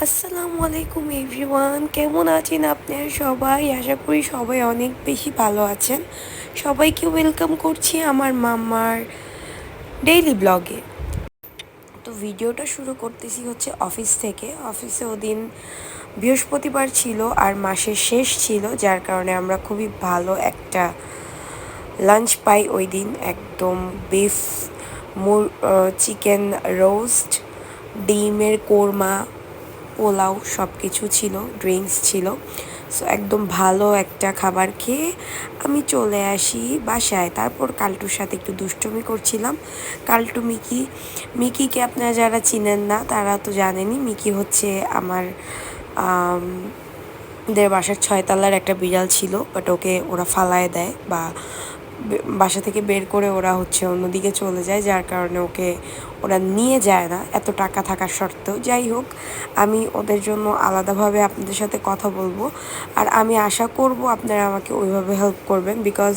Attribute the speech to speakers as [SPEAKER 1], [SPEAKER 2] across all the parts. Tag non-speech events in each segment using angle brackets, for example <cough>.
[SPEAKER 1] আসসালামু আলাইকুম এভরিওয়ান, কেমন আছেন আপনারা সবাই? আশা করি সবাই অনেক বেশি ভালো আছেন। সবাইকে ওয়েলকাম করছি আমার মামার ডেইলি ব্লগে তো ভিডিওটা শুরু করতেছি হচ্ছে অফিস থেকে। অফিসে ওদিন বৃহস্পতিবার ছিল আর মাসের শেষ ছিল, যার কারণে আমরা খুবই ভালো একটা লাঞ্চ পাই ওই দিন। একদম বিফ মুর চিকেন রোস্ট ডিমের কোরমা পোলাও সব কিছু ছিল ড্রিঙ্কস ছিল। সো একদম ভালো একটা খাবার খেয়ে আমি চলে আসি বাসায়। তারপর কালটুর সাথে একটু দুষ্টুমি করছিলাম। কালটু, মিকি, মিকিকে আপনারা যারা চিনেন না, তারা তো জানেনই মিকি হচ্ছে আমার দের বাসার ছয়তলার একটা বিড়াল ছিল বাট ওকে ওরা ফালায় দেয় বা বাসা থেকে বের করে ওরা হচ্ছে অন্যদিকে চলে যায়, যার কারণে ওকে ওরা নিয়ে যায় না। এত টাকা থাকার সত্ত্বেও। যাই হোক, আমি ওদের জন্য আলাদাভাবে আপনাদের সাথে কথা বলব। আর আমি আশা করব আপনারা আমাকে ওইভাবে হেল্প করবেন বিকজ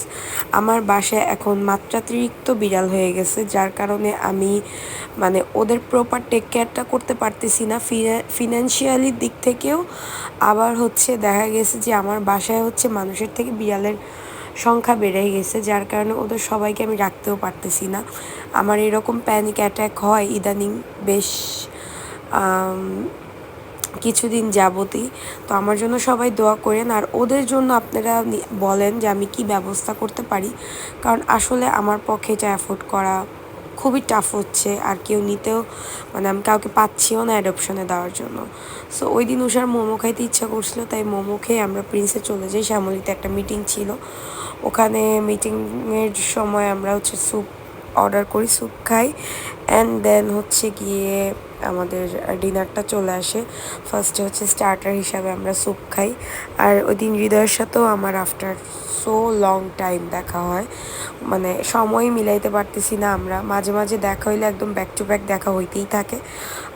[SPEAKER 1] আমার বাসায় এখন মাত্রাতিরিক্ত বিড়াল হয়ে গেছে, যার কারণে আমি মানে ওদের প্রপার টেক কেয়ারটা করতে পারতেছি না। ফিনান্সিয়ালি দিক থেকেও আবার হচ্ছে দেখা গেছে যে আমার বাসায় হচ্ছে মানুষের থেকে বিড়ালের সংখ্যা বেড়ে গেছে, যার কারণে ওদের সবাইকে আমি রাখতেও পারতেছি না। আমার এরকম প্যানিক অ্যাট্যাক হয় ইদানিং বেশ কিছুদিন যাবতই। তো আমার জন্য সবাই দোয়া করেন। আর ওদের জন্য আপনারা বলেন যে আমি কি ব্যবস্থা করতে পারি। কারণ আসলে আমার পক্ষে এটা অ্যাফোর্ড করা খুবই টাফ হচ্ছে, আর কেউ নিতেও মানে আমি কাউকে পাচ্ছিও না অ্যাডপশনে দেওয়ার জন্য। সো ওই দিন উষার মোমো খাইতে ইচ্ছা করছিল, তাই মোমো খেয়ে আমরা প্রিন্সে চলে যাই। শ্যামলিতে একটা মিটিং ছিল। ওখানে মিটিংয়ের সময় আমরা হচ্ছে স্যুপ অর্ডার করি স্যুপ খাই অ্যান্ড দেন হচ্ছে গিয়ে আমাদের ডিনারটা চলে আসে। ফার্স্টে হচ্ছে স্টার্টার হিসাবে আমরা স্যুপ খাই। আর ওই দিন হৃদয়ের সাথেও আমার আফটার সো লং টাইম দেখা হয়। মানে সময় মিলাইতে পারতেছি না আমরা। মাঝে মাঝে দেখা হইলে একদম ব্যাক টু ব্যাক দেখা হইতেই থাকে।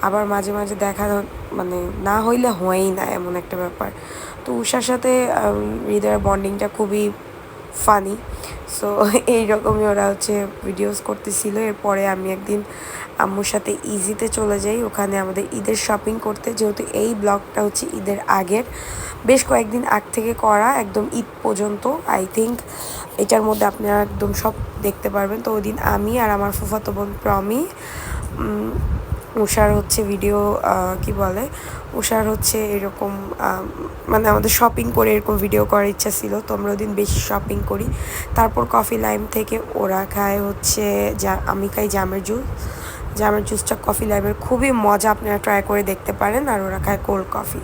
[SPEAKER 1] আবার মাঝে মাঝে দেখা মানে না হইলে হয়ই না এমন একটা ব্যাপার। তো উষার সাথে হৃদয়ের বন্ডিংটা খুবই ফানি সো <laughs> এইরকমই ওরা হচ্ছে ভিডিওস করতেছিল। এরপরে আমি একদিন আম্মুর সাথে ইজিতে চলে যাই। ওখানে আমাদের ঈদের শপিং করতে। যেহেতু এই ব্লগটা হচ্ছে ঈদের আগের। বেশ কয়েকদিন আগ থেকে করা, একদম ঈদ পর্যন্ত। আই থিঙ্ক এটার মধ্যে আপনারা একদম সব দেখতে পারবেন। তো ওই দিন আমি আর আমার ফুফাতো বোন প্রমি উষার হচ্ছে ভিডিও কি বলে? উষার হচ্ছে এরকম মানে আমাদের শপিং করে এরকম ভিডিও করার ইচ্ছা ছিল, তো আমরা ওদিন বেশি শপিং করি। তারপর কফি লাইম থেকে ওরা খায় হচ্ছে যা আমি খাই জামের জুস জামের জুসটা কফি লাইমের খুবই মজা, আপনারা ট্রাই করে দেখতে পারেন, আর ওরা খায় কোল্ড কফি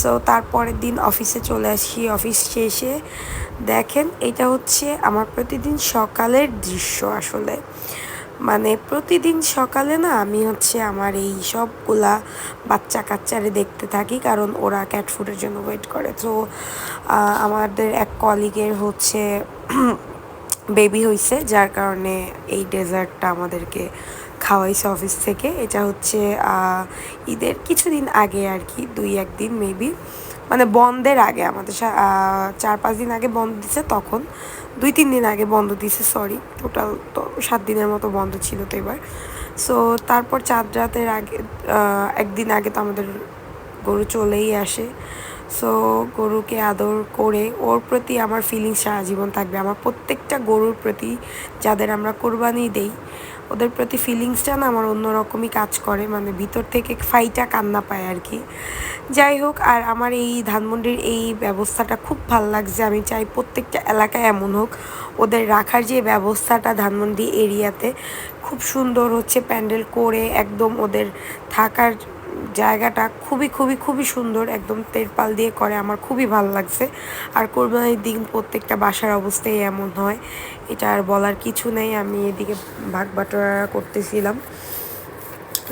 [SPEAKER 1] সো তারপরের দিন অফিসে চলে আসি অফিস শেষে দেখেন, এটা হচ্ছে আমার প্রতিদিন সকালের দৃশ্য আসলে। মানে প্রতিদিন সকালে না আমি হচ্ছে আমার এই সবগুলা বাচ্চা কাচ্চারে দেখতে থাকি, কারণ ওরা ক্যাট ফুডের জন্য ওয়েট করে। তো আমাদের এক কলিগের হচ্ছে <clears throat> বেবি হয়েছে যার কারণে এই ডেজার্টটা আমাদেরকে খাওয়াইছে অফিস থেকে। এটা হচ্ছে ঈদের কিছুদিন আগে আর কি, দুই একদিন মেবি মানে বন্ধের আগে আমাদের চার পাঁচ দিন আগে বন্ধ দিছে তখন। দুই, তিন দিন আগে বন্ধ দিছে সরি টোটাল তো সাত দিনের মতো বন্ধ ছিল তো এবার। সো তারপর চাঁদ রাতের আগে একদিন আগে তো আমাদের গরু চলেই আসে। সো গরুকে আদর করে, ওর প্রতি আমার ফিলিংস সারা জীবন থাকবে। আমার প্রত্যেকটা গরুর প্রতি যাদের আমরা কোরবানি দেই ওদের প্রতি ফিলিংসটা না আমার অন্যরকমই কাজ করে। মানে ভিতর থেকে ফাইটা কান্না পায় আর কি যাই হোক, আর আমার এই ধানমন্ডির এই ব্যবস্থাটা খুব ভালো লাগছে। আমি চাই প্রত্যেকটা এলাকায় এমন হোক, ওদের রাখার যে ব্যবস্থাটা ধানমন্ডি এরিয়াতে খুব সুন্দর হচ্ছে, প্যান্ডেল করে একদম ওদের থাকার জায়গাটা খুবই খুবই খুবই সুন্দর। একদম তেরপাল দিয়ে করে, আমার খুবই ভালো লাগছে। আর কোরবানির দিন প্রত্যেকটা বাসার অবস্থাই এমন হয়, এটা আর বলার কিছু নেই। আমি এদিকে ভাগ বাটোয়ারা করতেছিলাম।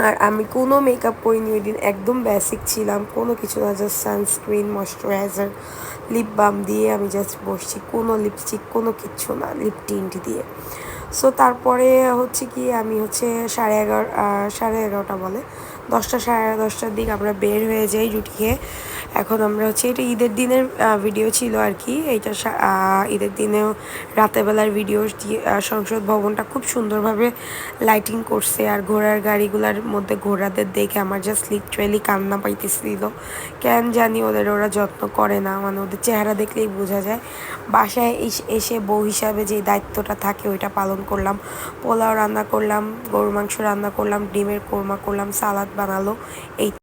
[SPEAKER 1] আর আমি কোনো মেকআপ করিনি ওই দিন, একদম বেসিক ছিলাম। কোনো কিছু না just sunscreen moisturiser lip balm দিয়ে আমি জাস্ট বসছি। কোনো লিপস্টিক কোনো কিছু না লিপ টিন্ট দিয়ে। সো তারপরে হচ্ছে কি, আমি হচ্ছে সাড়ে এগারো সাড়ে এগারোটা বলে। দশটা সাড়ে দশটার দিক আমরা বের হয়ে যাই রুটি খেয়ে এখন আমরা হচ্ছে, এটা ঈদের দিনের ভিডিও ছিল আর কি। এইটা ঈদের দিনেও রাতের বেলার ভিডিও সংসদ ভবনটা খুব সুন্দরভাবে লাইটিং করছে আর ঘোড়ার গাড়িগুলোর মধ্যে ঘোড়াদের দেখে আমার জাস্ট লিটারেলি কান্না পাইতেছিল। কেন জানি ওদের, ওরা যত্ন করে না মানে ওদের চেহারা দেখলেই বোঝা যায়। বাসায় এসে বউ হিসাবে যে দায়িত্বটা থাকে, ওইটা পালন করলাম। পোলাও রান্না করলাম, গরুর মাংস রান্না করলাম, ডিমের কোরমা করলাম, সালাদ বানালো এই